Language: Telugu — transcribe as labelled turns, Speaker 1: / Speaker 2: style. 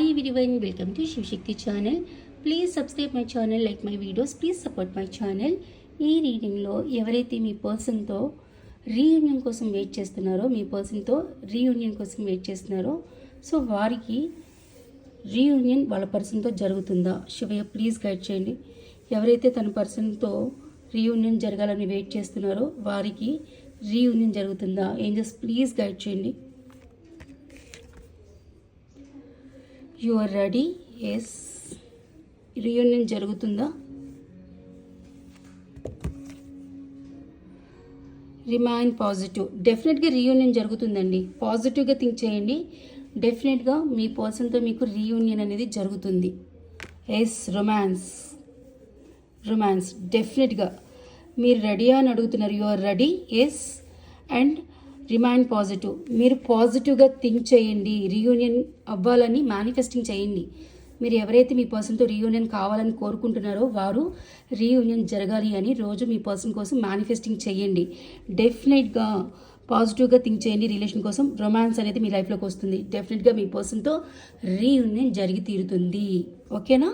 Speaker 1: Hi everyone welcome to Shivashakti channel please subscribe my channel like my videos please support my channel ఈ రీడింగ్లో ఎవరైతే మీ పర్సన్తో రీయూనియన్ కోసం వెయిట్ చేస్తున్నారో మీ పర్సన్తో రీయూనియన్ కోసం వెయిట్ చేస్తున్నారో సో వారికి రీయూనియన్ వాళ్ళ పర్సన్తో జరుగుతుందా? శివయ్య ప్లీజ్ గైడ్ చేయండి. ఎవరైతే తన పర్సన్తో రీయూనియన్ జరగాలని వెయిట్ చేస్తున్నారో వారికి రీయూనియన్ జరుగుతుందా? ఏంజల్స్ ప్లీజ్ గైడ్ చేయండి. You are ready? Yes reunion జరుగుతుందా? రిమైన్ పాజిటివ్ డెఫినెట్గా రీయూనియన్ జరుగుతుందండి. పాజిటివ్గా థింక్ చేయండి. డెఫినెట్గా మీ పర్సన్తో మీకు రీయూనియన్ అనేది జరుగుతుంది. ఎస్ రొమాన్స్ రొమాన్స్ డెఫినెట్గా మీరు రెడీ అని అడుగుతున్నారు. You are ready yes and remind positive మీరు పాజిటివ్గా థింక్ చేయండి రీయూనియన్ అవ్వాలని మేనిఫెస్టింగ్ చేయండి. మీరు ఎవరైతే మీ పర్సన్తో రీయూనియన్ కావాలని కోరుకుంటున్నారో వారు రీయూనియన్ జరగాలి అని రోజు మీ పర్సన్ కోసం మేనిఫెస్టింగ్ చేయండి. డెఫినెట్గా పాజిటివ్గా థింక్ చేయండి రిలేషన్ కోసం. రొమాన్స్ అనేది మీ లైఫ్లోకి వస్తుంది. డెఫినెట్గా మీ పర్సన్తో రీయూనియన్ జరిగి తీరుతుంది. ఓకేనా